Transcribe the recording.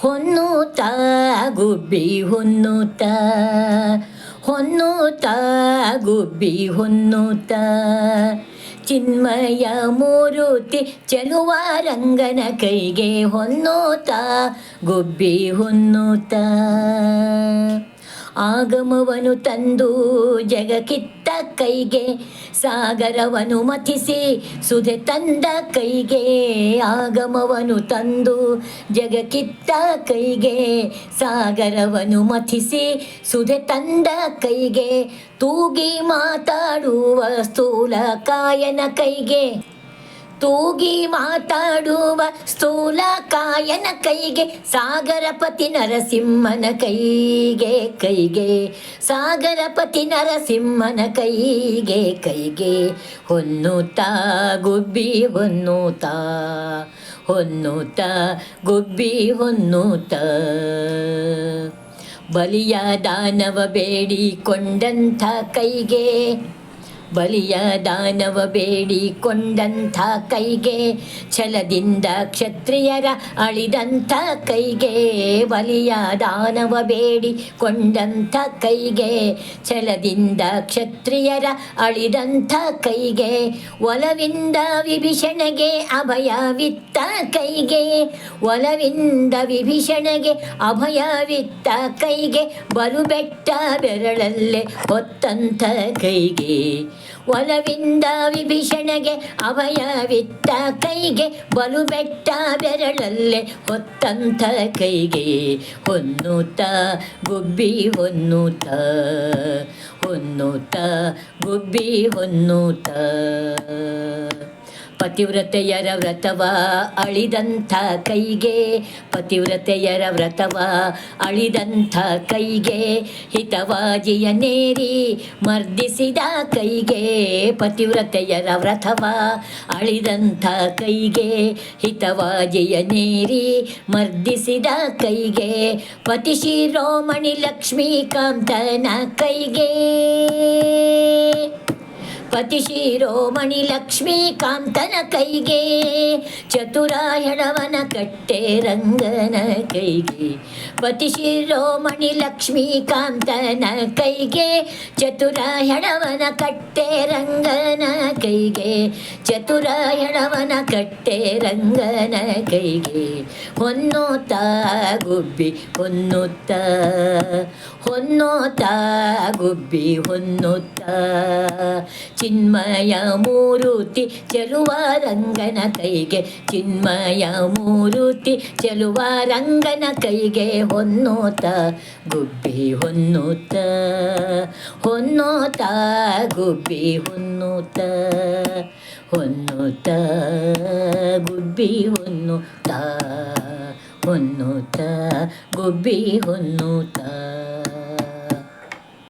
ಹೊನ್ನುತ್ತ ಗುಬ್ಬಿ ಹೊನ್ನುತ್ತ ಹೊನ್ನುತ್ತ ಗುಬ್ಬಿ ಹೊನ್ನುತ್ತ ಚಿನ್ಮಯ ಮೂರುತಿ, ಚೆಲುವ ರಂಗನ ಕೈಗೆ ಹೊನ್ನುತ್ತ ಗುಬ್ಬಿ ಹೊನ್ನುತ್ತ ಆಗಮವನು ತಂದು ಜಗಕ್ಕಿತ್ತ ಕೈಗೆ ಸಾಗರವನು ಮಥಿಸಿ, ಸುಧೆ ತಂದ ಕೈಗೆ ಆಗಮವನು ತಂದು, ಜಗಕ್ಕಿತ್ತ ಕೈಗೆ ಸಾಗರವನು ಮಥಿಸಿ, ಸುಧೆ ತಂದ ಕೈಗೆ ತೂಗಿ ಮಾತಾಡುವ ಸ್ಥೂಲ ಕಾಯನ ಕೈಗೆ. ತೂಗಿ ಮಾತಾಡುವ ಸ್ಥೂಲ ಕಾಯನ ಕೈಗೆ, ಸಾಗರಪತಿ ನರಸಿಂಹನ ಕೈಗೆ ಕೈಗೆ, ಸಾಗರಪತಿ ನರಸಿಂಹನ ಕೈಗೆ ಕೈಗೆ. ಹೊನ್ನುತ್ತ ಗುಬ್ಬಿ ಹೊನ್ನುತ್ತ ಹೊನ್ನುತ್ತ ಗುಬ್ಬಿ ಹೊನ್ನುತ್ತ. ಬಲಿಯ ದಾನವ ಬೇಡಿಕೊಂಡಂಥ ಕೈಗೆ ಬಲಿಯ ದಾನವ ಬೇಡಿಕೊಂಡಂಥ ಕೈಗೆ, ಛಲದಿಂದ ಕ್ಷತ್ರಿಯರ ಅಳಿದಂಥ ಕೈಗೆ, ಬಲಿಯ ದಾನವ ಬೇಡಿಕೊಂಡಂಥ ಕೈಗೆ, ಛಲದಿಂದ ಕ್ಷತ್ರಿಯರ ಅಳಿದಂಥ ಕೈಗೆ, ಒಲವಿಂದ ವಿಭೀಷಣಗೆ ಅಭಯವಿತ್ತ ಕೈಗೆ, ಒಲವಿಂದ ವಿಭೀಷಣಗೆ ಅಭಯವಿತ್ತ ಕೈಗೆ ಬಲು ಬೆಟ್ಟ ಬೆರಳಲ್ಲೇ ಹೊತ್ತಂಥ ಕೈಗೆ. ಒಲವಿಂದ ವಿಭೀಷಣಗೆ ಅವಯವಿತ್ತ ಕೈಗೆ ಬಲು ಬೆಟ್ಟ ಬೆರಳಲ್ಲೇ ಹೊತ್ತಂತ ಕೈಗೆ. ಹೊನ್ನುತ್ತ ಗುಬ್ಬಿ ಹೊನ್ನುತ ಹೊನ್ನುತ್ತ ಗುಬ್ಬಿ ಹೊನ್ನುತ್ತ ಪತಿವ್ರತೆಯರ ವ್ರತವ ಅಳಿದಂಥ ಕೈಗೆ, ಪತಿವ್ರತೆಯರ ವ್ರತವ ಅಳಿದಂಥ ಕೈಗೆ ಹಿತವಾಜಿಯ ನೇರಿ ಮರ್ದಿಸಿದ ಕೈಗೆ, ಪತಿವ್ರತೆಯರ ವ್ರತವ ಅಳಿದಂಥ ಕೈಗೆ ಹಿತವಾಜಿಯ ನೇರಿ ಮರ್ದಿಸಿದ ಕೈಗೆ, ಪತಿ ಶಿರೋಮಣಿ ಲಕ್ಷ್ಮೀಕಾಂತನ ಕೈಗೆ. ಪತಿ ಶಿರೋಮಣಿ ಲಕ್ಷ್ಮೀಕಾಂತನ ಕೈಗೆ, ಚತುರಾಯಣವನ ಕಟ್ಟೆ ರಂಗನ ಕೈಗೆ. ಪತಿ ಶಿರೋಮಣಿ ಲಕ್ಷ್ಮೀಕಾಂತನ ಕೈಗೆ, ಚತುರಾಯಣವನ ಕಟ್ಟೆ ರಂಗನ ಕೈಗೆ. ಚತುರಾಯಣವನ ಕಟ್ಟೆ ರಂಗನ ಕೈಗೆ ಹೊನ್ನೋತ ಗುಬ್ಬಿ ಹೊನ್ನುತ್ತ ಹೊನ್ನೋತ ಗುಬ್ಬಿ ಹೊನ್ನುತ್ತ ಚಿನ್ಮಯ ಮೂರುತಿ ಚೆಲುವ ರಂಗನ ಕೈಗೆ, ಚಿನ್ಮಯ ಮೂರುತಿ ಚೆಲುವ ರಂಗನ ಕೈಗೆ ಹೊನ್ನೋತ ಗುಬ್ಬಿ ಹೊನ್ನುತ್ತ ಹೊನ್ನೋತ ಗುಬ್ಬಿ ಹೊನ್ನುತ್ತ ಹೊನ್ನುತ್ತ ಗುಬ್ಬಿ ಹೊನ್ನುತ್ತ ಹೊನ್ನುತ್ತ ಗುಬ್ಬಿ ಹೊನ್ನುತ್ತ